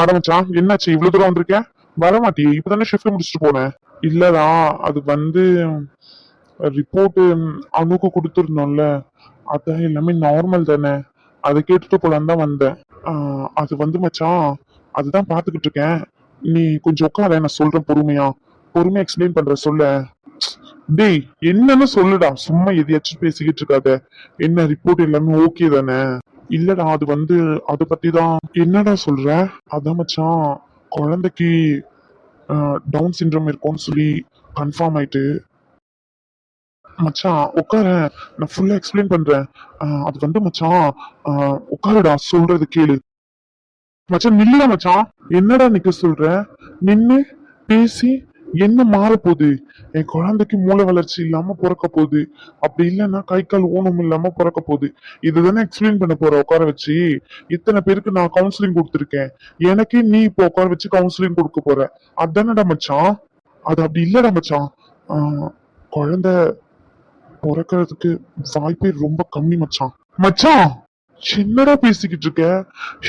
வாட மச்சான் என்னாச்சு? இவ்வளவு தூரம் வந்திருக்க? வரமாட்டியே இப்பதானே ஷிஃப்ட் முடிச்சுட்டு போனேன். இல்லடா அது வந்து ரிப்போர்ட் அணுக்கு கொடுத்துருந்தோம்ல அதான் எல்லாமே நார்மல் தானே. அதை கேட்டுட்டு போலான்னு தான் வந்தேன். அது வந்து மச்சான் அதுதான் பாத்துக்கிட்டு இருக்கேன். நீ கொஞ்சம் உட்கார நான் சொல்றேன் பொறுமையா. பொறுமையா எக்ஸ்பிளைன் பண்ற சொல்ல. டேய் என்னன்னு சொல்லுடா சும்மா எதையாச்சும் பேசிக்கிட்டு இருக்காத. என்ன ரிப்போர்ட் எல்லாமே ஓகே தானே? இல்லடா அது வந்து அதை பத்தி தான் என்னடா சொல்ற? அதான் மச்சான் குழந்தைக்கு டவுன் சிண்ட்ரம் இருக்கும்னு சொல்லி கன்ஃபார்ம் ஆயிட்டு. மச்சான் உட்கார. நான் ஃபுல்லா எக்ஸ்பிளைன் பண்றேன். அது வந்து மச்சான் உட்காருடா சொல்றது கேளு. மச்சான் நில்லுடா மச்சான். என்னடா நிக்க சொல்ற? நின்னு பேசி என்ன மாற போகுது? என் குழந்தைக்கு மூளை வளர்ச்சி இல்லாம பிறக்க போகுது. அப்படி இல்லைன்னா கை கால் ஊனம் இல்லாம பிறக்க போகுது. இதுதானே எக்ஸ்பிளைன் பண்ண போற உட்கார வச்சு? இத்தனை பேருக்கு நான் கவுன்சிலிங் கொடுத்துருக்கேன். எனக்கே நீ இப்போ உட்கார வச்சு கவுன்சிலிங் கொடுக்க போற. அதானடா மச்சான்? அது அப்படி இல்லடா மச்சான். குழந்தை பிறக்கிறதுக்கு வாய்ப்பே ரொம்ப கம்மி மச்சான். மச்சான் சின்னடா பேசிக்கிட்டு இருக்க.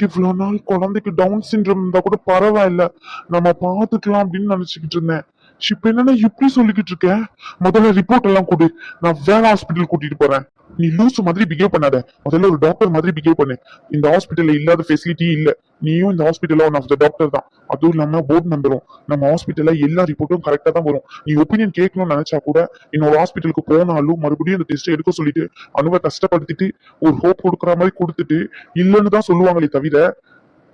இவ்வளவு நாள் குழந்தைக்கு டவுன் சிண்ட்ரம் இருந்தா கூட பரவாயில்ல. நம்ம பாத்துக்கலாம் அப்படின்னு நினைச்சுக்கிட்டு இருந்தேன். இப்ப என்னன்னா இப்படி சொல்லிக்கிட்டு இருக்க? முதல்ல ரிப்போர்ட் எல்லாம் கொடு. நான் வேற ஹாஸ்பிட்டல் கூட்டிட்டு போறேன். நீ லூஸ் மாதிரி பிஹேவ் பண்ணாத. முதல்ல ஒரு டாக்டர் மாதிரி பிஹேவ் பண்ணு. இந்த ஹாஸ்பிட்டல்ல இல்லாத ஃபெசிலிட்டி இல்ல. நீயும் இந்த ஹாஸ்பிட்டல்ல ஒன் ஆஃப் த டாக்டர் தான். அதுவும் இல்லாம போர்ட் மெம்பரும் நம்ம ஹாஸ்பிட்டல்ல எல்லா ரிப்போர்ட்டும் கரெக்டா தான் வரும். நீ ஒப்பீனியன் கேட்கணும்னு நினைச்சா கூட என்னோட ஹாஸ்பிட்டலுக்கு போனாலும் மறுபடியும் அந்த டெஸ்ட் எடுக்க சொல்லிட்டு அணுவை கஷ்டப்படுத்திட்டு ஒரு ஹோப் கொடுக்குற மாதிரி கொடுத்துட்டு இல்லைன்னு தான் சொல்லுவாங்களே தவிர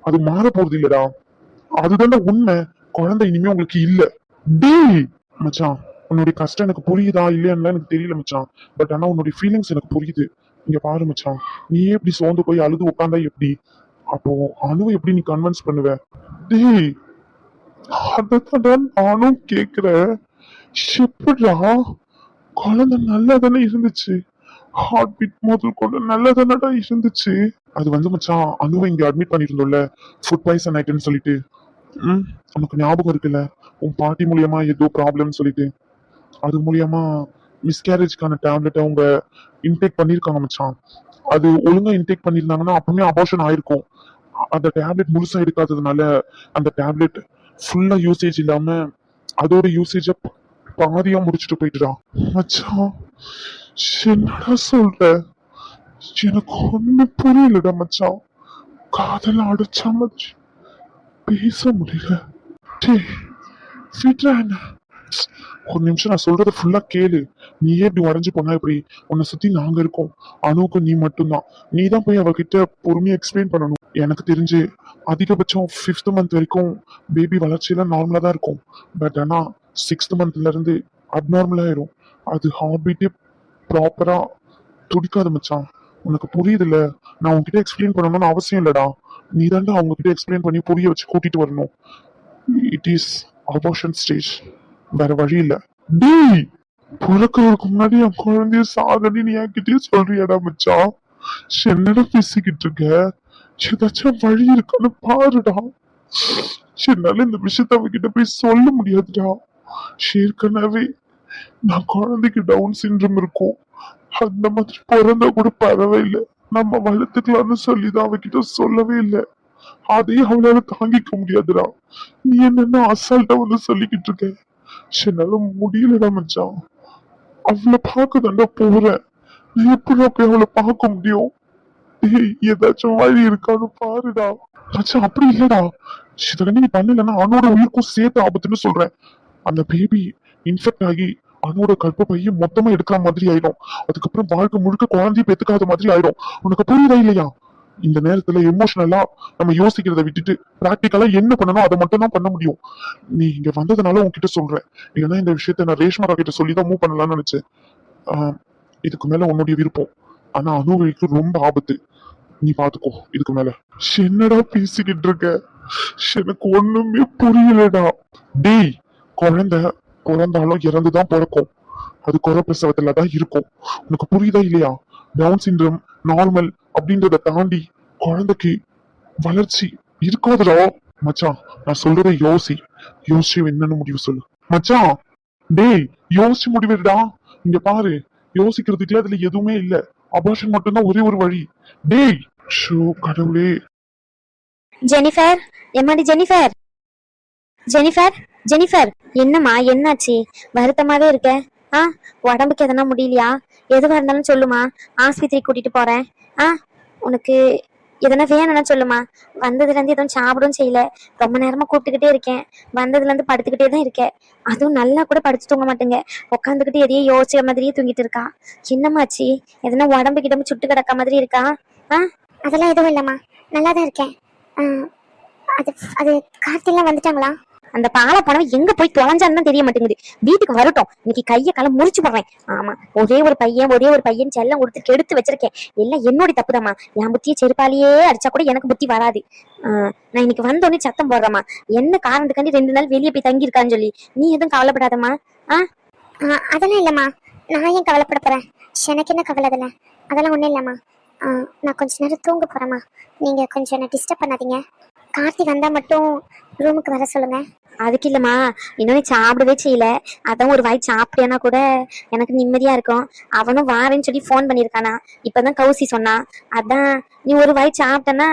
அது மாற போறது இல்லடா. அதுதான்டா உண்மை. குழந்தை இனிமே உங்களுக்கு இல்லை. டேய் மச்சான். உன்னுடைய கஷ்டம் எனக்கு புரியுதா இல்லையான்னு எனக்கு தெரியல மச்சான். பட் ஆனா உன்னுடைய ஃபீலிங்ஸ் எனக்கு புரியுது. இங்க பாரு மச்சான். நீயே எப்படி சோர்ந்து போய் அழுது உட்காந்தா எப்படி? அப்போ அணுவை எப்படி நீ கன்வின்ஸ் பண்ணுவ? டேய் அதான் நானும் கேக்குறேன். எப்படிடா? குழந்தை நல்லா தானே இருந்துச்சு. ஹார்ட் பீட் முதல் கொண்டு நல்லா தானடா இருந்துச்சு. அது வந்து மச்சான் அணுவை இங்க அட்மிட் பண்ணிருந்தோம்ல ஃபுட் பாய்சன் ஆயிட்டுன்னு சொல்லிட்டு. ம்? உனக்கு ஞாபகம் இருக்குல்ல? உன் பாட்டி மூலியமா ஏதோ ப்ராப்ளம் சொல்லிட்டு. அது மூலியமா மிஸ்கேரேஜ்க்கான டேப்லெட்டை அவங்க இன்டேக் பண்ணியிருக்காங்க மச்சான். அது ஒழுங்கா இன்டேக் பண்ணியிருந்தாங்கன்னா அப்பவுமே அபார்ஷன் ஆயிருக்கும். அந்த டேப்லெட் முழுசா எடுக்காததுனால அந்த டேப்லெட் ஃபுல்லா யூசேஜ் இல்லாம அதோட யூசேஜ பாதியா முடிச்சுட்டு போயிட்டுறான் மச்சான் என்னடா சொல்ற? எனக்கு ஒண்ணு புரியலடா மச்சான். காதல அடைச்சா மச்சான் பேச முடியல டே விட்றா என்ன ஒரு நிமிஷம் நான் சொல்றத ஃபுல்லா கேளு. நீயே இப்படி உடஞ்சு போனா இப்படி? உன்னை சுத்தி நாங்க இருக்கோம். அணுவுக்கு நீ மட்டும்தான். நீ தான் போய் அவகிட்ட பொறுமையா எக்ஸ்பிளைன் பண்ணணும். எனக்கு தெரிஞ்சு அதிகபட்சம் ஃபிஃப்த் மந்த் வரைக்கும் பேபி வளர்ச்சியெல்லாம் நார்மலா தான் இருக்கும். பட் ஆனா சிக்ஸ்த் மந்த்ல இருந்து அப்நார்மல் ஆயிரும். அது ஹார்ட் பீட்டே ப்ராப்பரா துடிக்காது மச்சான். உனக்கு புரியுதுல்ல? நான் உன்கிட்ட எக்ஸ்பிளைன் பண்ணணும்னு அவசியம் இல்லடா. நீ தாண்டா அவங்க கிட்ட எக்ஸ்பிளைன் பண்ணி புரிய வச்சு கூட்டிட்டு வரணும். இட் இஸ் அபார்ஷன் ஸ்டேஜ் வேற வழி இல்ல. டேய் பிறக்கிறதுக்கு முன்னாடி என் குழந்தைய சாதனை நீ என்கிட்டயே சொல்றியாடா மச்சான். என்னடா பேசிக்கிட்டு இருக்க? ஏதாச்சும் வழி இருக்கான்னு பாருடா. என்னால இந்த விஷயத்த அவகிட்ட போய் சொல்ல முடியாதுடா. ஏற்கனவே நான் குழந்தைக்கு டவுன் சிண்ட்ரம் இருக்கும். அந்த மாதிரி பிறந்தா கூட பரவாயில்லை. நம்ம வளர்த்துக்கலாம்னு சொல்லிதான் அவகிட்ட சொல்லவே இல்லை. அதையும் அவளால தாங்கிக்க முடியாதுடா. நீ என்னன்னா அசால்ட்டா வந்து சொல்லிக்கிட்டு இருக்க? என்னால முடியலடா மச்சான். அவளை பார்க்க தாண்டா போறேன். நான் எப்படி போய் அவளை பார்க்க முடியும்? ஏய் ஏதாச்சும் வழி இருக்கான்னு பாருடா. மச்சான் அப்படி இல்லடா. இதெல்லாம் நீ பண்ணலன்னா அவனோட உயிருக்கும் சேர்த்து ஆபத்துன்னு சொல்றேன். அந்த பேபி இன்ஃபெக்ட் ஆகி அவனோட கற்ப பையன் மொத்தமா எடுக்கிற மாதிரி ஆயிடும். அதுக்கப்புறம் வாழ்க்கை முழுக்க குழந்தைய பெத்துக்காத மாதிரி ஆயிடும். உனக்கு புரியுதா இல்லையா? இந்த நேரத்துல எமோஷனலா நம்ம யோசிக்கிறத விட்டுட்டு பிராக்டிக்கலா என்ன பண்ணணும் அதை மட்டும் தான் பண்ண முடியும். நீ இங்க வந்ததுனால உன்கிட்ட சொல்றேன். இல்லைன்னா இந்த விஷயத்த நான் ரேஷ்மா கிட்ட சொல்லி தான் மூவ் பண்ணலாம்னு நினைச்சேன். இதுக்கு மேல உன்னுடைய விருப்பம். ஆனா அனுபவிக்கு ரொம்ப ஆபத்து. நீ பாத்துக்கோ இதுக்கு மேல. என்னடா பேசிக்கிட்டு இருக்க? எனக்கு ஒண்ணுமே புரியலடா. டேய் குழந்தை பிறந்தாலும் இறந்துதான் பிறக்கும். அது குறை பிரசவத்துல தான் இருக்கும். உனக்கு புரியுதா இல்லையா? டவுன் சிண்ட்ரம் நார்மல் அப்படின்றத தாண்டி குழந்தைக்கு வளர்ச்சி இருக்காதுடா. மச்சான் நான் சொல்றத யோசி. யோசிச்சு என்னன்னு முடிவு சொல்லு. மச்சான் டேய் யோசிச்சு முடிவெடுடா இங்க பாரு யோசிக்கிறதுக்கு அதுல எதுவுமே இல்ல. அபார்ஷன் மட்டும்தான் ஒரே ஒரு வழி. டேய் ஷோ கடவுளே. ஜெனிஃபர் எம்மாடி ஜெனிஃபர்? ஜெனிஃபர் ஜெனிஃபர் என்னம்மா என்னாச்சு? வருத்தமாவே இருக்க. ஆ உடம்புக்கு எதனா முடியலையா? எதுவாக இருந்தாலும் சொல்லுமா. ஆஸ்பத்திரி கூட்டிட்டு போறேன். ஆ உனக்கு எதனா வேணும்னா சொல்லுமா. வந்ததுலேருந்து எதுவும் சாப்பிடும் செய்யல. ரொம்ப நேரமாக கூப்பிட்டுக்கிட்டே இருக்கேன். வந்ததுலேருந்து படுத்துக்கிட்டே தான் இருக்கேன். அதுவும் நல்லா கூட படுத்து தூங்க மாட்டேங்க. உட்காந்துக்கிட்டு எதையோ யோசிச்ச மாதிரியே தூங்கிட்டு இருக்கா. என்னமாச்சு எதனா உடம்பு கிடம்பு சுட்டு கிடக்க மாதிரி இருக்கா? ஆ? அதெல்லாம் எதுவும் இல்லைம்மா. நல்லா தான் இருக்கேன். ஆ, அது அது கார்த்திலாம் வந்துட்டாங்களா? அந்த பாலை பணம் எங்க போய் தொலைஞ்சான்னு தெரிய மாட்டேங்குது. வீட்டுக்கு வரட்டும். இன்னைக்கு கையை காலை முறிச்சு போடுறேன் ஆமா ஒரே ஒரு பையன் ஒரே ஒரு பையன் செல்லம் கொடுத்து கெடுத்து வச்சிருக்கேன். எல்லாம் என்னோட தப்புதாம்மா. என் புத்திய செருப்பாலேயே அடிச்சா கூட எனக்கு புத்தி வராது. ஆஹ் நான் இன்னைக்கு வந்தோடனே சத்தம் போடுறேம்மா. என்ன காரணத்துக்காண்டி ரெண்டு நாள் வெளியே போய் தங்கி இருக்கான்னு சொல்லி. நீ எதுவும் கவலைப்படாதம்மா. ஆ? அதெல்லாம் இல்லம்மா. நான் ஏன் கவலைப்பட போறேன்? எனக்கு என்ன கவலை அதில்? அதெல்லாம் ஒன்றும் இல்லம்மா. நான் கொஞ்ச நேரம் தூங்க போறேம்மா. நீங்க கொஞ்சம் என்ன டிஸ்டர்ப் பண்ணாதீங்க. கார்த்தி வந்தா மட்டும் ரூமுக்கு வர சொல்லுங்க. அதுக்கு இல்லம்மா இன்னொன்னு சாப்பிடவே செய்யல. அதான் ஒரு வாய் சாப்பிட்டேன்னா கூட எனக்கு நிம்மதியா இருக்கும். அவனும் வாரேன்னு சொல்லி ஃபோன் பண்ணியிருக்கானா. இப்பதான் கௌசி சொன்னான் அதான் நீ ஒரு வாய் சாப்பிட்டேன்னா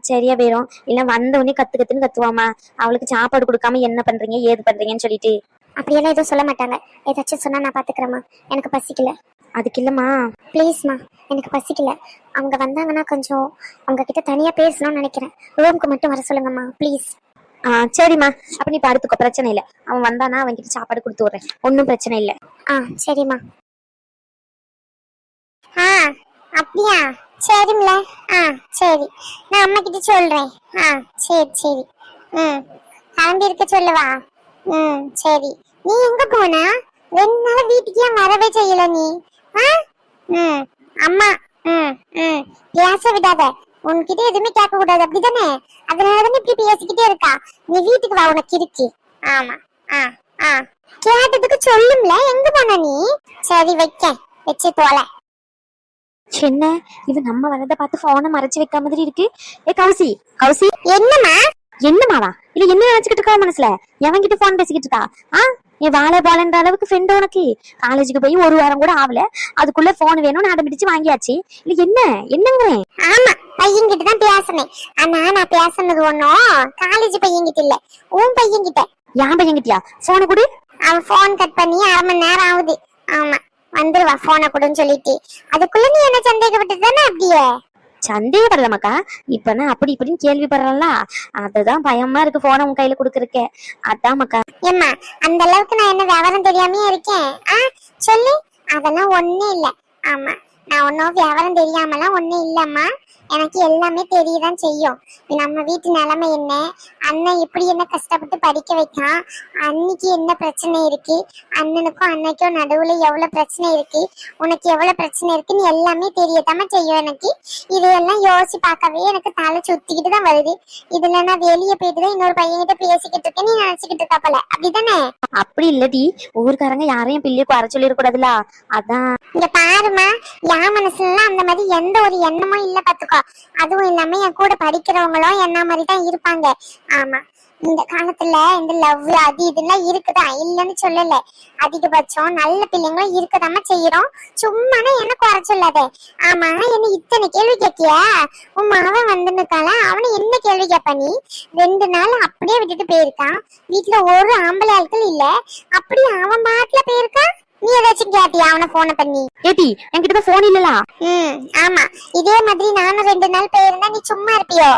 சரியா போயிடும் இல்ல வந்த உடனே கத்து கத்துன்னு கத்துவாமா அவளுக்கு சாப்பாடு கொடுக்காம என்ன பண்றீங்க ஏது பண்றீங்கன்னு சொல்லிட்டு. அப்படியெல்லாம் எதுவும் சொல்ல மாட்டாங்க. ஏதாச்சும் சொன்னா நான் பாத்துக்கிறேம்மா. எனக்கு பசிக்கல. அதுக்கு இல்லம்மா. ப்ளீஸ்மா எனக்கு பசிக்கல. அவங்க வந்தாங்கன்னா கொஞ்சம் அவங்க கிட்ட தனியா பேசணும்னு நினைக்கிறேன். ரூமுக்கு மட்டும் வர சொல்லுங்கம்மா ப்ளீஸ் ஆ சரிம்மா. அப்ப நீ படுத்துக்கோ பிரச்சனை இல்ல. அவன் வந்தானா அவன் கிட்ட சாப்பாடு கொடுத்து விடுறேன். ஒன்றும் பிரச்சனை இல்ல. ஆ சரிம்மா. ஆ அப்படியா? சரிம்ல. ஆ சரி. நான் அம்மா கிட்ட சொல்றேன். ஆ சரி சரி. ம். கிளம்பி இருக்க சொல்லவா. ம் சரி. நீ எங்க போனா? ரெண்டு நாள் வீட்டுக்கு ஏன் வரவே செய்யல நீ? ஆ? ம். அம்மா ம் ம். பேச விடாத. உன்கிட்ட எதுவுமே கேட்க கூடாது அப்படிதானே? அதனால தானே இப்படி பேசிக்கிட்டே இருக்கா? நீ வீட்டுக்கு வா உனக்கு இருக்கு ஆமா. ஆ ஆ. கேட்டதுக்கு சொல்லும்ல எங்க போன நீ? சரி வைக்க வச்சு தோலை என்ன? இது நம்ம வரத பார்த்து போனை மறைச்சு வைக்க மாதிரி இருக்கு. ஏ கௌசி. கௌசி? என்னம்மா? என்னமாவா இல்ல என்ன நினைச்சுக்கிட்டு இருக்கா மனசுல? எவன்கிட்ட போன் பேசிக்கிட்டு இருக்கா? ஆ? நீ வாழை போலன்ற அளவுக்கு ஃப்ரெண்ட் உனக்கு? காலேஜுக்கு போய் ஒரு வாரம் கூட ஆகல. அதுக்குள்ள போன் வேணும்னு அடம் பிடிச்சு வாங்கியாச்சு. இல்ல என்ன? என்னங்கிறேன் ஆமா பையன்கிட்ட தான் பேசினேன். ஆனா நான் பேசுனது ஒன்னும் காலேஜ் பையன்கிட்ட இல்ல. உன் பையன்கிட்ட. என் பையன்கிட்டயா? போனை கொடு. அவன் போன் கட் பண்ணி அரை மணி நேரம் ஆகுது. ஆமா வந்துருவா போனை கொடுன்னு சொல்லிட்டு. அதுக்குள்ள நீ என்ன சந்தேகப்பட்டு தானே அப்படியே? சந்தேகப்படலாமாக்கா இப்ப நான் அப்படி இப்படின்னு கேள்விப்படுறேன்ல. அதுதான் பயமா இருக்கு போனை உன் கையில கொடுக்கறக்க அதான் மக்கா. ஏம்மா அந்த அளவுக்கு நான் என்ன விவரம் தெரியாமயே இருக்கேன்? ஆ சொல்லு. அதெல்லாம் ஒண்ணும் இல்ல. ஆமா நான் ஒன்னும் விவரம் தெரியாமலாம் ஒண்ணும் இல்லம்மா. எனக்கு எல்லாமே தெரியதான் செய்யும். நம்ம வீட்டு நிலைமை என்ன? அண்ணன் எப்படி என்ன கஷ்டப்பட்டு படிக்க வைக்கான்? அன்னைக்கு என்ன பிரச்சனை இருக்கு? அண்ணனுக்கும் அன்னைக்கும் நடுவுல எவ்வளவு பிரச்சனை இருக்கு? உனக்கு எவ்வளவு பிரச்சனை இருக்குன்னு எல்லாமே தெரியத்தாம செய்யும் எனக்கு. இதையெல்லாம் யோசிச்சு பார்க்கவே எனக்கு தலை சுத்திக்கிட்டு தான் வருது. இதுல நான் வெளியே போயிட்டு தான் இன்னொரு பையன்கிட்ட பேசிக்கிட்டு இருக்கேன் நீ நினைச்சுக்கிட்டு இருக்கா போல. அப்படிதானே? அப்படி இல்லடி. ஊருக்காரங்க யாரையும் பிள்ளைய குறை சொல்லிடக்கூடாதுல. அதான். இங்க பாருமா என் மனசுல அந்த மாதிரி எந்த ஒரு எண்ணமும் இல்ல பாத்துக்கோ. அதுவும் இல்லாம என் கூட படிக்கிறவங்களும் என்ன மாதிரி தான் இருப்பாங்க. ஆமா இந்த காலத்துல இந்த லவ் அது இதெல்லாம் இருக்குதா. இல்லைன்னு சொல்லல. அதிகபட்சம் நல்ல பிள்ளைங்களும் இருக்கதாம செய்யறோம். சும்மானா என்ன குறை சொல்லாத? ஆமா என்ன இத்தனை கேள்வி கேட்கிய? உன் மகன் வந்துருக்கால அவனை என்ன கேள்வி கேட்ப நீ? ரெண்டு நாள் அப்படியே விட்டுட்டு போயிருக்கான். வீட்டுல ஒரு ஆம்பளை ஆட்கள் இல்ல. அப்படியே அவன் பாட்டுல போயிருக்கான். நீ ஏதாச்சும் கேட்டியா? அவனை போன பண்ணி. ஏடி என்கிட்ட தான் போன் இல்லலா? ம் ஆமா. இதே மாதிரி நானும் ரெண்டு நாள் போயிருந்தா நீ சும்மா இருப்பியோ?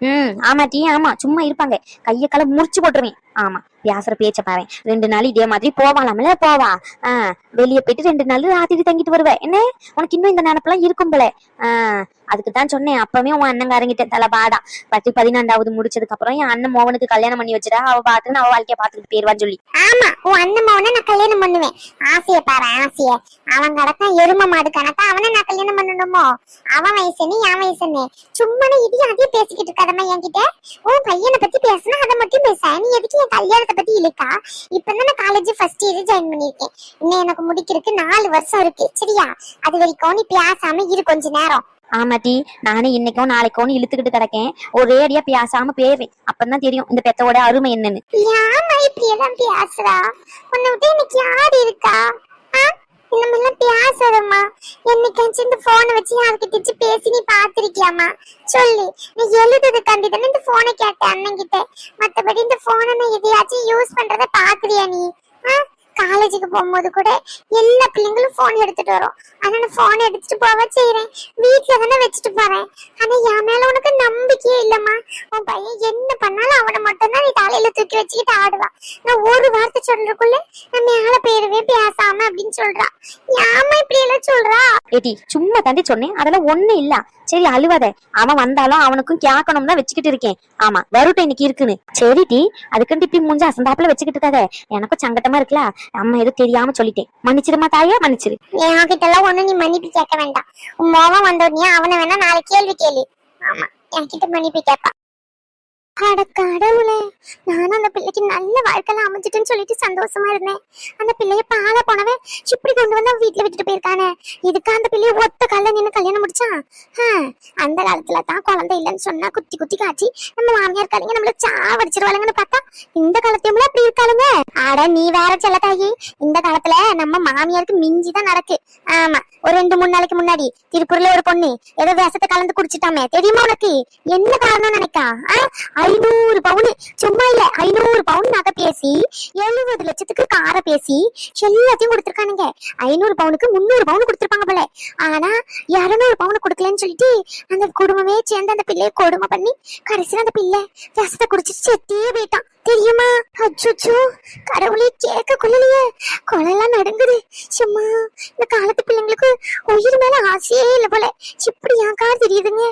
ம் ஆமா டி ஆமா. சும்மா இருப்பாங்க. கைய கால முறிச்சு போட்டுருவேன். ஆமா. பேசுற பேச்ச பாரு. ரெண்டு நாள் இதே மாதிரி போவாலாம்ல போவா. ஆஹ் வெளிய போயிட்டு ரெண்டு நாள் ராத்திரி தங்கிட்டு வருவ. என்ன? உனக்கு இன்னும் இந்த நினப்பெல்லாம் இருக்கும் போல. ஆஹ் அதுக்கு தான் சொன்னேன். அப்பவே உன் அண்ணங்காரங்கிட்ட தலை பாடா பத்து பதினாண்டாவது முடிச்சதுக்கு அப்புறம் என் அண்ணன் மோகனுக்கு கல்யாணம் பண்ணி வச்சிடா. அவ பாத்துன்னு அவ வாழ்க்கைய பாத்துக்கிட்டு போயிருவான்னு சொல்லி. ஆமா. உன் அண்ணன் மவனை நான் கல்யாணம் பண்ணுவேன். ஆசைய பாரு ஆசைய. அவன் கடக்கா எரும மாடு கணக்கா அவனை நான் கல்யாணம் பண்ணணுமோ? அவன் வயசுன்னு என் வயசுன்னு. சும்மா இதையும் அதையும் பேசிக்கிட்டு இருக்காதம்மா என்கிட்ட. உன் பையனை பத்தி பேசினா அதை மட்டும் பேச நீ எதுக்கு என் கல்யாணத்தை பத்தி இழுக்கா இப்பதான் நான் காலேஜ் ஃபர்ஸ்ட் இயர் ஜாயின் பண்ணிருக்கேன் இன்னும் எனக்கு முடிக்கிறதுக்கு நாலு வருஷம் இருக்கு. சரியா? அது வரைக்கும் நீ பேசாம இரு கொஞ்ச நேரம். ஆமாட்டி நானே இன்னைக்கும் நாளைக்கும் இழுத்துக்கிட்டு கிடக்கேன். ஒரே அடியா பேசாம பேவேன். அப்பதான் தெரியும் இந்த பெத்தோட அருமை என்னன்னு. ஏமா இப்படி எல்லாம் பேசுறா? உன்னை விட்டு எனக்கு யாரு இருக்கா? நம்ம இந்த பேசாதம்மா என்னைக்காச்சும் இந்த போனை வச்சு யார்கிட்ட பேசி நீ பாத்திருக்கியாமா சொல்லு. நீ எழுதுறது தானே இந்த போனை கேட்ட அண்ணன் கிட்ட மத்தபடி இந்த போனை நான் எதையாச்சும் யூஸ் பண்றத பாக்குறியா நீ? காலேஜுக்கு போகும்போது கூட எல்லா பிள்ளைங்களும் ஃபோன் எடுத்துட்டு வரும். ஆனா நான் போன் எடுத்துட்டு போக செய்யறேன் வீட்டுல தானே வச்சுட்டு போறேன். ஆனா என் மேல உனக்கு நம்பிக்கையே இல்லம்மா. உன் பையன் என்ன பண்ணாலும் அவனை மட்டும்தான் நீ தலையில தூக்கி வச்சுக்கிட்டு ஆடுவான் நான் ஒரு வார்த்தை சொல்றதுக்குள்ள நான் மேல பேருவே பேசாம அப்படின்னு சொல்றா. ஏமா இப்படி எல்லாம் சொல்றா? ஏடி சும்மா தாண்டி சொன்னேன். அதெல்லாம் ஒண்ணு இல்ல. சரி அழுவாத. அவன் வந்தாலும் அவனுக்கும் கேட்கணும் தான் வச்சுக்கிட்டு இருக்கேன். ஆமா வருட்டம் இன்னைக்கு இருக்குன்னு. சரி டி. அதுக்குன்ட்டு இப்படி மூஞ்ச அசந்தாப்புல வச்சுக்கிட்டு இருக்காத. எனக்கும் சங்கட்டமா இருக்குல்ல. நான் எதுவும் தெரியாம சொல்லிட்டேன். மன்னிச்சிருமா தாயே? மன்னிச்சிரு என்கிட்ட எல்லாம் ஒண்ணு நீ மன்னிப்பு கேட்க வேண்டாம். உன் மோகம் வந்தோடனே அவனை வேணா நாளை கேள்வி கேளு. ஆமா என்கிட்ட மன்னிப்பு கேட்பா. அட கடவுளே நானும் அந்த பிள்ளைக்கு நல்ல வாழ்க்கைலாம் அமைஞ்சிட்டுன்னு சொல்லிட்டு சந்தோஷமா இருந்தேன். அந்த பிள்ளைய பால போனவே இப்படி கொண்டு வந்து வீட்டுல விட்டுட்டு போயிருக்கானே. இதுக்கு அந்த பிள்ளைய ஒத்த கால நின்று கல்யாணம் முடிச்சான்? அந்த காலத்துல தான் குழந்தை இல்லைன்னு சொன்னா குத்தி குத்தி காய்ச்சி நம்ம மாமியார் காலிங்க நம்மள சாவடிச்சிருவாளுங்கன்னு பார்த்தா இந்த காலத்தையும் அப்படி இருக்காளுங்க. அட நீ வேற செல்ல தாயி. இந்த காலத்துல நம்ம மாமியாருக்கு மிஞ்சி தான் நடக்கு. ஆமா ஒரு ரெண்டு மூணு நாளைக்கு முன்னாடி திருப்பூர்ல ஒரு பொண்ணு ஏதோ வேஷத்தை கலந்து குடிச்சிட்டாமே. தெரியுமா உனக்கு? என்ன காரணம் நினைக்கா? ஐநூறு பவுன். சும்மா இல்ல ஐநூறு பவுன் நகை பேசி எழுபது லட்சத்துக்கு காரை பேசி எல்லாத்தையும் கொடுத்துருக்கானுங்க. ஐநூறு பவுனுக்கு முந்நூறு பவுன் கொடுத்துருப்பாங்க போல. ஆனா இருநூறு பவுன் கொடுக்கலன்னு சொல்லிட்டு அந்த குடும்பமே சேர்ந்து அந்த பிள்ளைய கொடுமை பண்ணி கடைசியில அந்த பிள்ளை விஷத்தை குடிச்சிட்டு செத்தே போயிட்டான். தெரியுமா? அச்சோ கடவுளே கேட்க கொள்ளலையே. கொலையெல்லாம் நடுங்குது சும்மா இந்த காலத்து பிள்ளைங்களுக்கு உயிர் மேல ஆசையே இல்ல போல. இப்படி யாக்கா தெரியுதுங்க?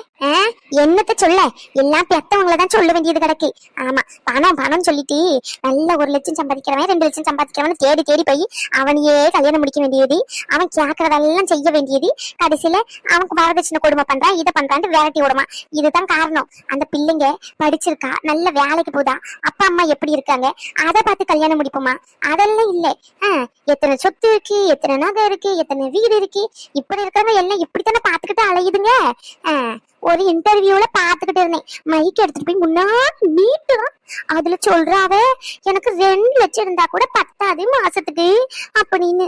என்னத்த சொல்ல? எல்லாம் பெத்தவங்கள தான் சொல்ல வேண்டியது கிடக்கு. ஆமா பணம் பணம் சொல்லிட்டு நல்ல ஒரு லட்சம் சம்பாதிக்கிறவன் ரெண்டு லட்சம் சம்பாதிக்கிறவன் தேடி தேடி போய் அவனையே கல்யாணம் முடிக்க வேண்டியது அவன் கேட்கறதெல்லாம் செய்ய வேண்டியது. கடைசியில அவனுக்கு வரதட்சணை கொடுமை பண்றான் இதை பண்றான்னு விரட்டி விடுமா இதுதான் காரணம். அந்த பிள்ளைங்க படிச்சிருக்கா நல்ல வேலைக்கு போதா. அப்பா அம்மா எப்படி இருக்காங்க? அதை பார்த்து கல்யாணம் முடிப்போமா? அதெல்லாம் இல்ல. எத்தனை சொத்து இருக்கு எத்தனை நகை இருக்கு எத்தனை வீடு இருக்கு. இப்படி இருக்கிறவங்க எல்லாம் இப்படித்தானே பாத்துக்கிட்டு அலையுதுங்க. ஒரு இன்டர்வியூல பாத்துக்கிட்டு இருந்தேன். மைக் எடுத்துட்டு போய் முன்னாடி நீட்டுதான் அதுல சொல்றாவ எனக்கு ரெண்டு லட்சம் இருந்தா கூட பத்தாது மாசத்துக்கு. அப்படின்னு.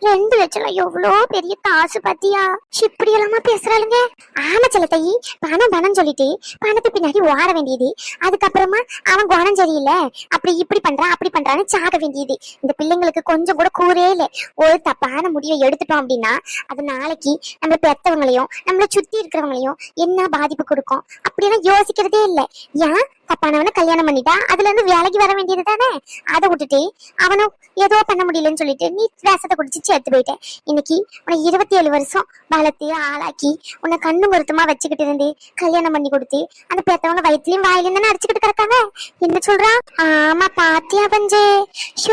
ரெண்டு லட்சம் எவ்வளோ பெரிய காசு பாத்தியா? இப்படி எல்லாமா பேசுறாளுங்க? ஆமா செல்லத்தையி பணம் பணம் சொல்லிட்டு பணத்து பின்னாடி ஓட வேண்டியது. அதுக்கப்புறமா அவன் குணம் சரியில்லை. அப்படி இப்படி பண்றான் அப்படி பண்றான்னு சாக வேண்டியது. இந்த பிள்ளைங்களுக்கு கொஞ்சம் கூட கூறே இல்லை. ஒரு தப்பான முடிவை எடுத்துட்டோம் அப்படின்னா அது நாளைக்கு நம்ம பெத்தவங்களையும் நம்மளை சுத்தி இருக்கிறவங்களையும் என்ன பாதிப்பு கொடுக்கும்? அப்படின்னு யோசிக்கிறதே இல்லை. ஏன்? தப்பானவனை கல்யாணம் பண்ணிட்டா அதுல இருந்து வேலைக்கு வர வேண்டியது தானே? அதை விட்டுட்டு அவனும் ஏதோ பண்ண முடியலன்னு சொல்லிட்டு நீ விஷத்தை குடிச்சு சேர்த்து போயிட்டேன் இன்னைக்கு உன்னை இருபத்தி ஏழு வருஷம் வளர்த்து ஆளாக்கி உன்னை கண்ணு மருத்துவமா வச்சுக்கிட்டு இருந்து கல்யாணம் பண்ணி கொடுத்து அந்த பெத்தவங்க வயிற்றுலயும் வாயிலும் தானே அடிச்சுக்கிட்டு கிடக்காங்க என்ன சொல்றா ஆமா பாத்தியா பஞ்சே.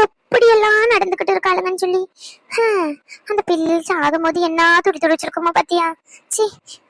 எப்படி எல்லாம் நடந்துகிட்டு இருக்காளுங்கன்னு சொல்லி. அந்த பில்லு சாகும் போது என்ன துடி துடிச்சிருக்குமோ பாத்தியா? சி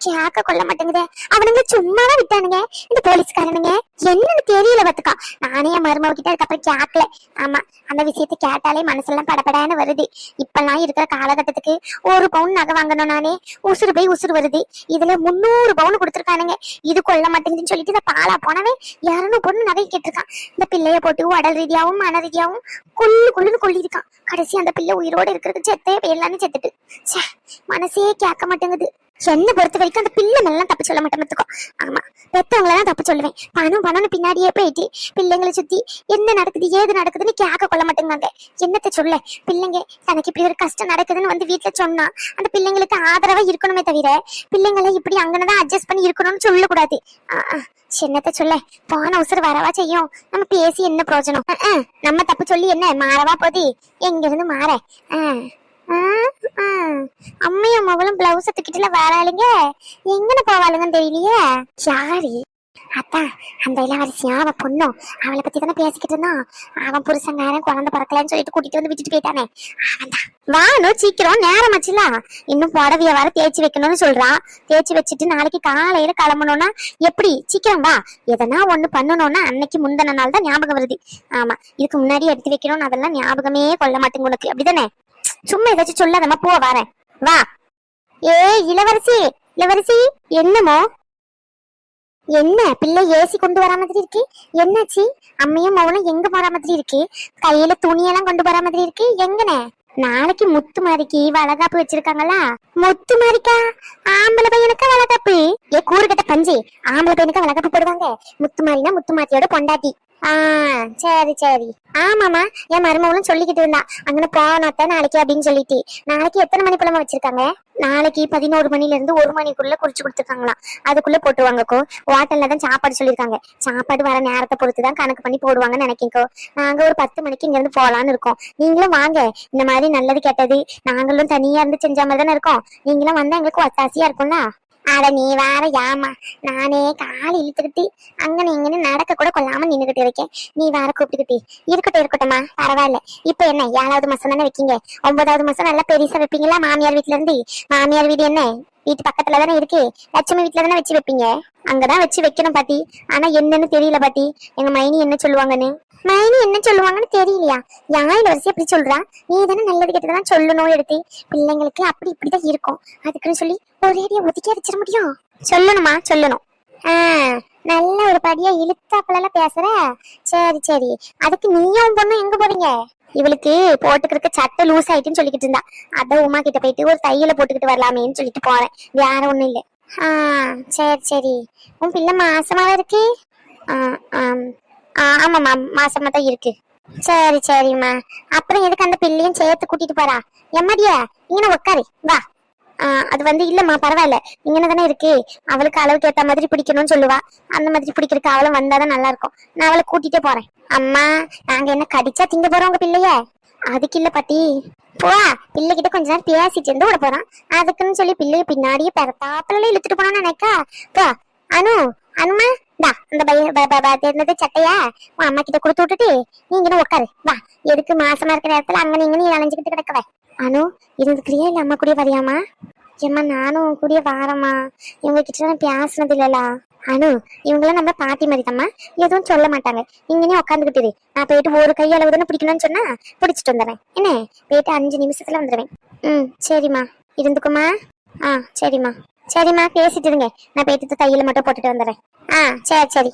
கேக்க கொள்ள மாட்டேங்குதே. அவனுங்க சும்மாவா விட்டானுங்க. இந்த போலீஸ்காரனுங்க என்னன்னு தெரியல பாத்துக்கா. நானே என் மருமவ கிட்ட அதுக்கப்புறம் கேட்கல ஆமா அந்த விஷயத்தை கேட்டாலே மனசெல்லாம் படபடான்னு வருது. இப்பெல்லாம் இருக்கிற காலகட்டத்துக்கு ஒரு பவுன் நகை வாங்கணும் நானே. உசுறு போய் உசுறு வருது. இதுல முந்நூறு பவுன் கொடுத்துருக்கானுங்க. இது கொள்ள மாட்டேங்குதுன்னு சொல்லிட்டு இந்த பாலா போனவே இரநூறு பொண்ணு நகை கேட்டிருக்கான். இந்த பிள்ளைய போட்டு உடல் ரீதியாவும் மன ரீதியாவும் கொள்ளு கொள்ளுன்னு கொள்ளிருக்கான் கடைசி அந்த பிள்ளை உயிரோட இருக்கிறது செத்தே போயிடலான்னு செத்துட்டு. ச்சே, மனசே கேட்க மாட்டேங்குது. என்ன பொறுத்த வரைக்கும் அந்த பிள்ளை மேலாம் தப்பு சொல்ல மாட்டேன் பார்த்துக்கோ ஆமா பெத்தவங்களெல்லாம் தப்பு சொல்லுவேன். பணம் பணம்னு பின்னாடியே போயிட்டு பிள்ளைங்களை சுத்தி என்ன நடக்குது ஏது நடக்குதுன்னு கேட்க கொள்ள மாட்டேங்காங்க என்னத்த சொல்ல? பிள்ளைங்க தனக்கு இப்படி ஒரு கஷ்டம் நடக்குதுன்னு வந்து வீட்டுல சொன்னா அந்த பிள்ளைங்களுக்கு ஆதரவா இருக்கணுமே தவிர பிள்ளைங்களை இப்படி அங்கனதான் அட்ஜஸ்ட் பண்ணி இருக்கணும்னு சொல்லக்கூடாது. என்னத்த சொல்ல? போன உசுறு வரவா செய்யும்? நம்ம பேசி என்ன பிரயோஜனம்? நம்ம தப்பு சொல்லி என்ன? மாறவா போதி எங்க இருந்து மாற? ஆஹ் அம்மையும் மகளும் பிளவுஸ் தூக்கிட்டுல வராளுங்க. எங்கன போவாளுங்கன்னு தெரியலையே. யாரு? அத்தா அந்த இளவரசியா அவன் பொண்ணும் அவளை பத்தி தானே பேசிக்கிட்டு இருந்தான். அவன் புருஷங்காரன் குழந்தை பிறக்கலன்னு சொல்லிட்டு கூட்டிட்டு வந்து விட்டுட்டு போயிட்டானே. அவன் தான் வானும் சீக்கிரம் நேரம் ஆச்சுல. இன்னும் புடவைய வர தேய்ச்சி வைக்கணும்னு சொல்றான் தேய்ச்சி வச்சுட்டு நாளைக்கு காலையில கிளம்பணும்னா எப்படி? சீக்கிரம் வா. எதனா ஒண்ணு பண்ணணும்னா அன்னைக்கு முந்தின நாள் தான் ஞாபகம் வருது. ஆமா இதுக்கு முன்னாடி எடுத்து வைக்கணும்னு அதெல்லாம் ஞாபகமே கொள்ள மாட்டேங்க உனக்கு. அப்படிதானே? சும்மா ஏதாச்சும் சொல்லாதம்மா போ வரேன். வா. ஏ இளவரசி இளவரசி என்னமோ? என்ன பிள்ளை ஏசி கொண்டு வரா மாதிரி இருக்கு? என்னாச்சு? அம்மையும் மவனும் எங்க போற மாதிரி இருக்கு? கையில துணியெல்லாம் கொண்டு போற மாதிரி இருக்கு? எங்கனே? நாளைக்கு முத்து மாதிரிக்கு வளகாப்பு வச்சிருக்காங்களா? முத்து மாதிரிக்கா ஆம்பளை பையனுக்கா வளகாப்பு? ஏ கூறுகட்ட பஞ்சு. ஆம்பளை பையனுக்கா வளகாப்பு போடுவாங்க. முத்து மாதிரினா முத்து மாத்தியோட பொண்டாட்டி. ஆ சரி சரி. ஆமாமா என் மருமகளும் சொல்லிக்கிட்டு இருந்தா. அங்கே போனாத்த நாளைக்கு அப்படின்னு சொல்லிட்டு. நாளைக்கு எத்தனை மணி போலமா வச்சிருக்காங்க? நாளைக்கு பதினோரு மணில இருந்து ஒரு மணிக்குள்ள குறிச்சு கொடுத்துருக்காங்களாம். அதுக்குள்ள போட்டுருவாங்கக்கோ ஹோட்டல்ல தான் சாப்பாடு சொல்லியிருக்காங்க. சாப்பாடு வர நேரத்தை பொறுத்து தான் கணக்கு பண்ணி போடுவாங்கன்னு நினைக்கோ நாங்க ஒரு பத்து மணிக்கு இங்க இருந்து போலான்னு இருக்கோம். நீங்களும் வாங்க. இந்த மாதிரி நல்லது கெட்டது நாங்களும் தனியா இருந்து செஞ்ச மாதிரி தானே இருக்கோம். நீங்களும் வந்தா எங்களுக்கு ஒத்தாசியா இருக்கும்ல? அட நீ வேற யாமா நானே கால் இழுத்துக்கிட்டு அங்க இங்கன்னு நடக்க கூட கொள்ளாம நின்னுகிட்டு இருக்கேன். நீ வேற கூப்பிட்டுக்கிட்டு இருக்கட்டும் இருக்கட்டும்மா. பரவாயில்ல. இப்ப என்ன ஏழாவது மாசம் தானே வைக்கீங்க? ஒன்பதாவது மாசம் நல்லா பெருசா வைப்பீங்களா? மாமியார் வீட்டுல இருந்து? மாமியார் வீடு என்ன? வீட்டு பக்கத்துல தானே இருக்கு? லட்சுமி வீட்டுல தானே வச்சு வைப்பீங்க? அங்கதான் வச்சு வைக்கணும் பாட்டி. ஆனா என்னன்னு தெரியல பாட்டி. எங்க மைனி என்ன சொல்லுவாங்கன்னு? மைனி என்ன சொல்லுவாங்கன்னு தெரியலையா? யாழ் வரிசை அப்படி சொல்றா? நீ தானே நல்லது கெட்டதான் சொல்லணும் எடுத்து. பிள்ளைங்களுக்கு அப்படி இப்படிதான் இருக்கும். அதுக்குன்னு சொல்லி ஒரேடியா ஒதுக்கி வச்சிட முடியும். சொல்லணுமா? சொல்லணும். ஆஹ் நல்ல ஒரு படியா இழுத்தாப்புல பேசுற? சரி சரி. அதுக்கு நீயும் பொண்ணும் எங்க போறீங்க? இவளுக்கு போட்டுக்கிறக்க சட்டை லூஸ் ஆயிட்டுன்னு சொல்லிக்கிட்டு இருந்தா. அதான் உமா கிட்ட போயிட்டு ஒரு தையில போட்டுக்கிட்டு வரலாமேன்னு சொல்லிட்டு போறேன் வேற ஒண்ணும் இல்ல. ஆ சரி சரி. உன் பிள்ளை மாசமாவே இருக்கு? ஆ, ஆமாம்மா மாசமா தான் இருக்கு. சரி சரிம்மா. அப்புறம் எதுக்கு அந்த பிள்ளையும் சேர்த்து கூட்டிட்டு போறா? எம்மாடியா இங்கே உட்காரு வா. அது வந்து இல்லம்மா பரவாயில்ல. இங்கே தானே இருக்கு? அவளுக்கு அளவுக்கு ஏத்த மாதிரி பிடிக்கணும்னு சொல்லுவா. அந்த மாதிரி பிடிக்கிறதுக்கு அவளும் வந்தாதான் நல்லா இருக்கும். நான் அவளை கூட்டிட்டே போறேன். அம்மா நாங்க என்ன கடிச்சா திங்க போறோம் உங்க பிள்ளைய? அதுக்கு இல்ல பாட்டி. போ பிள்ளைகிட்ட கொஞ்ச நேரம் பேசிட்டு இருந்து விட போறோம். அதுக்குன்னு சொல்லி பிள்ளைய பின்னாடியே பெறத்தாப்புல இழுத்துட்டு போனான்னு நினைக்கா. போ அனு அனுமா டா அந்த பையன் ப- சட்டையா உன் அம்மா கிட்ட கொடுத்து விட்டுட்டு நீங்க உட்காரு வா எதுக்கு மாசமா இருக்கிற நேரத்துல அங்க நீங்க நீ அலைஞ்சுக்கிட்டு கிடக்கவே? அனு இருந்துக்கிறியா இல்லை அம்மா கூட வரியாமா ஏம்மா நானும் உன் கூடயே வாரம்மா. இவங்க கிட்ட நான் பேசினது இல்லலா. அனு இவங்களாம் நம்ம பாட்டி மாதிரி தம்மா எதுவும் சொல்ல மாட்டாங்க. இங்கனே உட்காந்துக்கிட்டு நான் போயிட்டு ஒரு கை அளவு தானே பிடிக்கணும்னு சொன்னா பிடிச்சிட்டு வந்துடுறேன். என்ன? போயிட்டு அஞ்சு நிமிஷத்துல வந்துடுவேன். ம் சரிம்மா. இருந்துக்குமா ஆ சரிம்மா. சரிம்மா பேசிட்டு இருங்க. நான் போயிட்டு தையில மட்டும் போட்டுட்டு வந்துடுறேன். ஆ சரி சரி.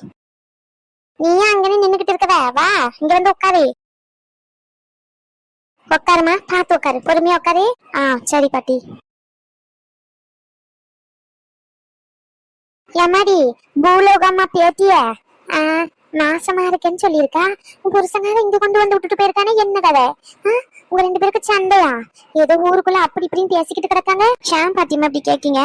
நீயா அங்கனே நின்றுக்கிட்டு இருக்கத வா. இங்க வந்து உட்காரு உட்காருமா பார்த்து உட்காரு பொறுமையா உட்காரு ஆ சரி பாட்டி. எம்மாடி பூலோகம்மா பேட்டிய நாசமா இருக்கேன்னு சொல்லியிருக்கா? உன் புருஷனார இங்க கொண்டு வந்து விட்டுட்டு போயிருக்கானே என்ன கதை உங்க ரெண்டு பேருக்கு சண்டையா? ஏதோ ஊருக்குள்ள அப்படி இப்படின்னு பேசிக்கிட்டு கிடக்காங்க. ஷாம் பாத்தியமா அப்படி கேக்கீங்க?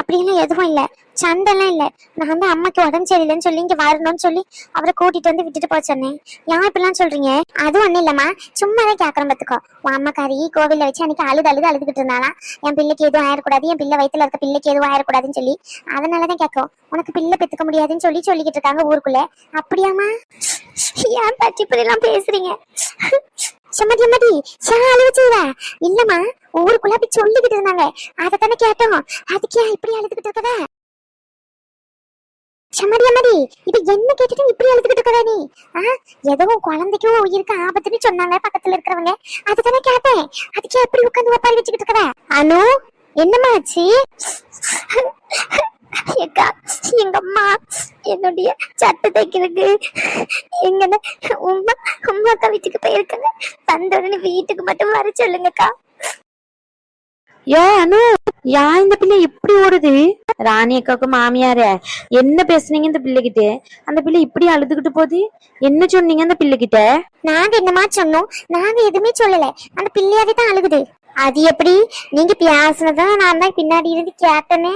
அப்படியெல்லாம் எதுவும் இல்ல. சண்டைலாம் இல்ல. நான் வந்து அம்மாக்கு உடம்பு சரியில்லைன்னு சொல்லி இங்க வரணும்னு சொல்லி அவரை கூட்டிட்டு வந்து விட்டுட்டு போக சொன்னேன். ஏன் இப்படிலாம் சொல்றீங்க? அது ஒண்ணும் இல்லம்மா. சும்மா தான் கேட்குறோம் பார்த்துக்கோ உன் அம்மாக்காரி கோவிலில் வச்சு அன்னைக்கு அழுது அழுது அழுதுகிட்டு இருந்தாலாம் என் பிள்ளைக்கு எதுவும் ஆயிடக்கூடாது என் பிள்ளை வயித்துல இருக்க பிள்ளைக்கு எதுவும் ஆயிடக்கூடாதுன்னு சொல்லி அதனாலதான் கேட்கும் உனக்கு பிள்ளை பெத்துக்க முடியாதுன்னு சொல்லி சொல்லிக்கிட்டு இருக்காங்க ஊருக்குள்ள. அப்படியாம்மா? ஏன் பற்றி இப்படிலாம் பேசுறீங்க? செம்மதி அம்மதி ஏன் அழுவச்சுவ இல்லம்மா ஊருக்குள்ள அப்படி சொல்லிக்கிட்டு இருந்தாங்க. அதத்தானே கேட்டோம். அதுக்கே இப்படி அழுதுகிட்டு இருக்கதா? சம்மதி அம்மதி இப்ப என்ன கேட்டுட்டு இப்படி அழுதுகிட்டு இருக்கதா நீ? ஆ ஏதோ குழந்தைக்கு உயிருக்கு ஆபத்துன்னு சொன்னாங்க பக்கத்துல இருக்கிறவங்க. அதுதானே கேட்டேன். அதுக்கே எப்படி உட்காந்து ஒப்பாரி வச்சுக்கிட்டு இருக்கிற? அனு என்னம்மா ஆச்சு? எங்க அம்மா என்னுடைய சட்டை தைக்கிறதுக்கு எங்க உமா உமா அக்கா வீட்டுக்கு போயிருக்காங்க. வந்த உடனே வீட்டுக்கு மட்டும் வர சொல்லுங்கக்கா. ஏ அனு யா இந்த பிள்ளை இப்படி ஓடுது? ராணி அக்காவுக்கு மாமியாரே என்ன பேசுனீங்க இந்த பிள்ளைகிட்ட? அந்த பிள்ளை இப்படி அழுதுகிட்டு போகுது? என்ன சொன்னீங்க அந்த பிள்ளைகிட்ட? நாங்க என்னமா சொன்னோம்? நாங்க எதுவுமே சொல்லல. அந்த பிள்ளையாவே தான் அழுகுது. அது எப்படி? நீங்க பேசுனதான் நான் தான் பின்னாடி இருந்து கேட்டனே.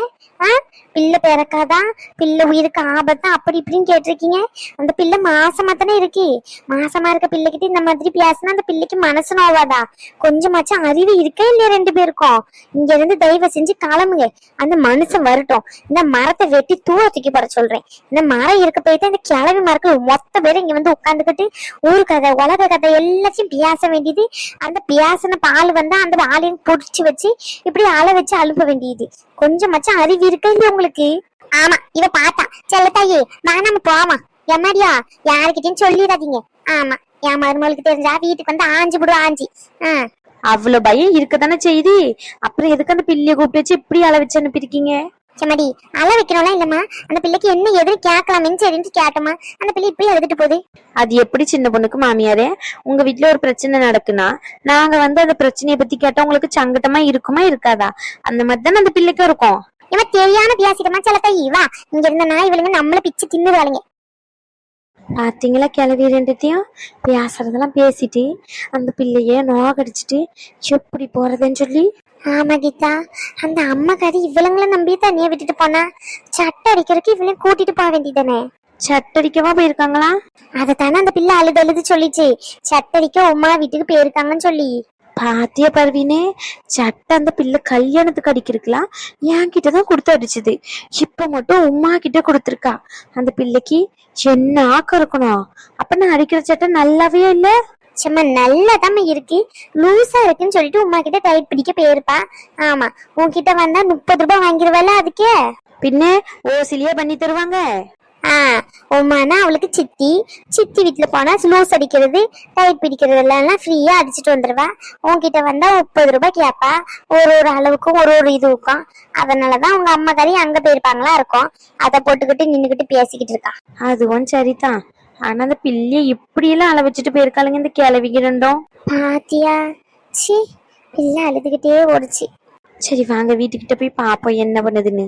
பிள்ளை பிறக்காதான் பிள்ளை உயிருக்கு ஆபத்தா? அப்படி இப்படின்னு கேட்டிருக்கீங்க. அந்த பிள்ளை மாசமா தானே இருக்கு. மாசமா இருக்க பிள்ளைகிட்ட இந்த மாதிரி பேசினா அந்த பிள்ளைக்கு மனசு நோவாதா? கொஞ்சமாச்சும் அறிவு இருக்கே இல்லையா ரெண்டு பேருக்கும்? இங்க இருந்து தயவு செஞ்சு கிளம்புங்க. அந்த மனுஷன் வரட்டும். இந்த மரத்தை வெட்டி தூர தூக்கி போட சொல்றேன். இந்த மரம் இருக்க போயிட்டு இந்த கிளவி மரக்கள் மொத்த பேரும் இங்க வந்து உட்காந்துக்கிட்டு ஊர் கதை உலக கதை எல்லாத்தையும் பேச வேண்டியது. அந்த பேசின பால் வந்தா அந்த ஆளையும் பிடிச்சி வச்சு இப்படி ஆளை வச்சு அழுப்ப வேண்டியது. கொஞ்சமாச்சும் அறிவு இருக்கா இல்லையா உங்களுக்கு. ஆமா இவ பாத்தா செல்லத்தாயி நான் நம்ம போவோம். எம்மாடியா யாருக்கிட்டையும் சொல்லிடாதீங்க. ஆமா என் மருமகளுக்கு தெரிஞ்சா வீட்டுக்கு வந்து ஆஞ்சு விடு ஆஞ்சி. அவ்வளவு பயம் இருக்கதானே செய்தி? அப்புறம் எதுக்கு அந்த பிள்ளைய கூப்பிட்டு வச்சு இப்படி அழ வச்சு அனுப்பியிருக்கீங்க? செம்மடி அழ வைக்கணும்லாம் இல்லம்மா. அந்த பிள்ளைக்கு என்ன எதிரி கேட்கலாமேன்னு சரின்ட்டு கேட்டோமா அந்த பிள்ளை இப்படி அழுதுட்டு போகுது. அது எப்படி சின்ன பொண்ணுக்கு மாமியாரே? உங்க வீட்ல ஒரு பிரச்சனை நடக்குன்னா நாங்க வந்து அந்த பிரச்சனையை பத்தி கேட்டா உங்களுக்கு சங்கட்டமா இருக்குமா இருக்காதா? அந்த மாதிரி தானே அந்த பிள்ளைக்கும் இருக்கும். இவன் தெரியாம பேசிட்டமா சில தாயி வா இங்க இருந்தனா இவளுங்க நம்மள பிச்சு தின்னுவாளுங்க பாத்தீங்களா கிளவி ரெண்டுத்தையும்? பேசுறதெல்லாம் பேசிட்டு அந்த பிள்ளைய நோகடிச்சிட்டு எப்படி போறதுன்னு சொல்லி. ஆமா கீதா அந்த அம்மா கறி இவளுங்கள நம்பி தனியா விட்டுட்டு போனா சட்டை அடிக்கிறதுக்கு இவளையும் கூட்டிட்டு போக வேண்டியதானே சட்டடிக்கவா போயிருக்காங்களா? அதத்தானே அந்த பிள்ளை அழுது அழுது சொல்லிச்சு. சட்டடிக்க உமா வீட்டுக்கு போயிருக்காங்கன்னு சொல்லி. பாத்திய பருவினே? சட்டை அந்த பிள்ளை கல்யாணத்துக்கு அடிக்கிறதுக்கலாம் என்கிட்ட தான் கொடுத்து அடிச்சது. இப்ப மட்டும் உமா கிட்ட கொடுத்துருக்கா. அந்த பிள்ளைக்கு என்ன ஆக்கம் இருக்கணும்? அப்ப நான் அடிக்கிற சட்டை நல்லாவே இல்ல. சும்மா நல்லதாம இருக்கு. லூசா இருக்குன்னு சொல்லிட்டு உமா கிட்ட டைட் பிடிக்க போயிருப்பா. ஆமா உன்கிட்ட வந்தா முப்பது ரூபாய் வாங்கிருவல அதுக்கே? பின்ன ஓசிலியே பண்ணி தருவாங்க. உமானா அவளுக்கு சித்தி. சித்தி வீட்டுல போனா லூஸ் அடிக்கிறது டைட் பிடிக்கிறது எல்லாம் ஃப்ரீயா அடிச்சிட்டு வந்துருவா. உன்கிட்ட வந்தா முப்பது ரூபாய் கேப்பா. ஒரு ஒரு அளவுக்கும் ஒரு ஒரு இதுவுக்கும். அதனாலதான் உங்க அம்மா கறி அங்க போயிருப்பாங்களா இருக்கும். அதை போட்டுக்கிட்டு நின்னுக்கிட்டு பேசிக்கிட்டு இருக்கா. அதுவும் சரிதான். ஆனா அந்த பிள்ளைய இப்படி எல்லாம் அள வச்சுட்டு போயிருக்காளுங்க இந்த கிளவிக்கு ரெண்டும். பாத்தியா? சி பிள்ளை அழுதுகிட்டே ஓடுச்சு. சரி வாங்க வீட்டுக்கிட்ட போய் பாப்போம் என்ன பண்ணுதுன்னு.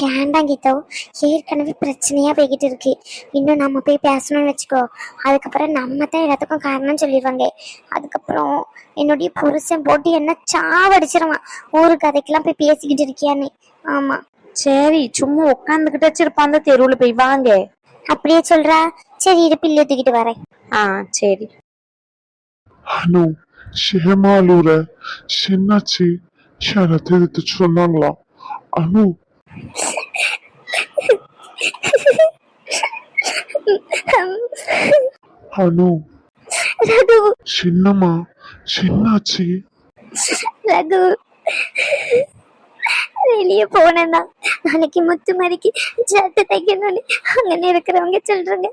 வேண்டாம் கீதோ. ஏற்கனவே பிரச்சனையா போய்கிட்டு இருக்கு. இன்னும் நம்ம போய் பேசணும்னு வச்சுக்கோ. அதுக்கப்புறம் நம்ம தான் எல்லாத்துக்கும் காரணம் சொல்லிடுவாங்க. அதுக்கப்புறம் என்னுடைய புருஷன் போட்டு என்ன சாவடிச்சிருவான். ஊரு கதைக்கெல்லாம் போய் பேசிக்கிட்டு இருக்கியான்னு. ஆமா. சரி சும்மா உட்காந்துக்கிட்டு வச்சிருப்பான் அந்த தெருவுல போய் வாங்க. அப்படியே சொல்றா. சரி இரு பிள்ளை தூக்கிட்டு வரேன். ஆ சரி. அனு ஷேமா அழுவுற என்னாச்சு யாராவது எடுத்து சொன்னாங்களா? அனு அனு ரகு. சின்னம்மா என்னாச்சு ரகு. வெளியே போனேன்னா நாளைக்கு முத்து மாதிரிக்கு சட்டை தைக்கணும்னு அங்கே இருக்கிறவங்க சொல்றாங்க.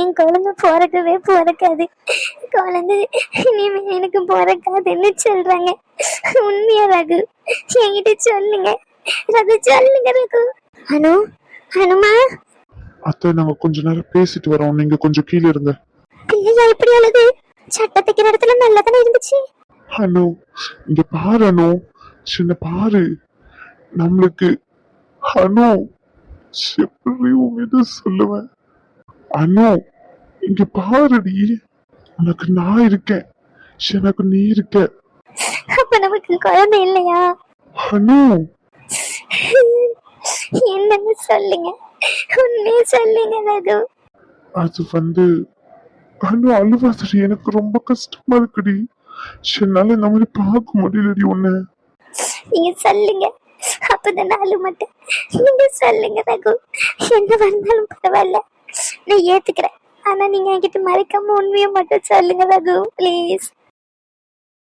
என் குழந்தை பிறக்கவே பிறக்காது. குழந்தை இனிமே எனக்கு பிறக்காதுன்னு சொல்றாங்க. உண்மையா ரகு? என்கிட்ட சொல்லுங்க. ரகு சொல்லுங்க ரகு அனு அனுமா அத்தை நாங்க கொஞ்ச நேரம் பேசிட்டு வரோம். நீங்க கொஞ்சம் கீழே இருங்க. பிள்ளையா எப்படி அழுது. சட்டை தைக்கிற இடத்துல நல்லா தானே இருந்துச்சு? அனு இங்க பாரு அனு சின்ன பாரு. நம்மளுக்கு அனு எப்படி உங்ககிட்ட சொல்லுவேன். அனு இங்க பாருடி. உனக்கு நான் இருக்கேன். எனக்கு நீ இருக்க. அப்ப நமக்கு குழந்தை இல்லையா? அனு என்னன்னு சொல்லுங்க? உண்மையை சொல்லுங்க ரகு அது வந்து அனு அழுவாதடி. எனக்கு ரொம்ப கஷ்டமா இருக்குடி. என்னால மாதிரி பார்க்க முடியலடி உன்னை. நீங்க சொல்லுங்க. அப்பதான் நாலு மட்டும் நீங்க சொல்லுங்க ரகு. என்ன வந்தாலும் பரவாயில்ல. நான் ஏத்துக்கிறேன். ஆனா நீங்க என்கிட்ட மறைக்காம உண்மையை மட்டும் சொல்லுங்க ரகு. ப்ளீஸ்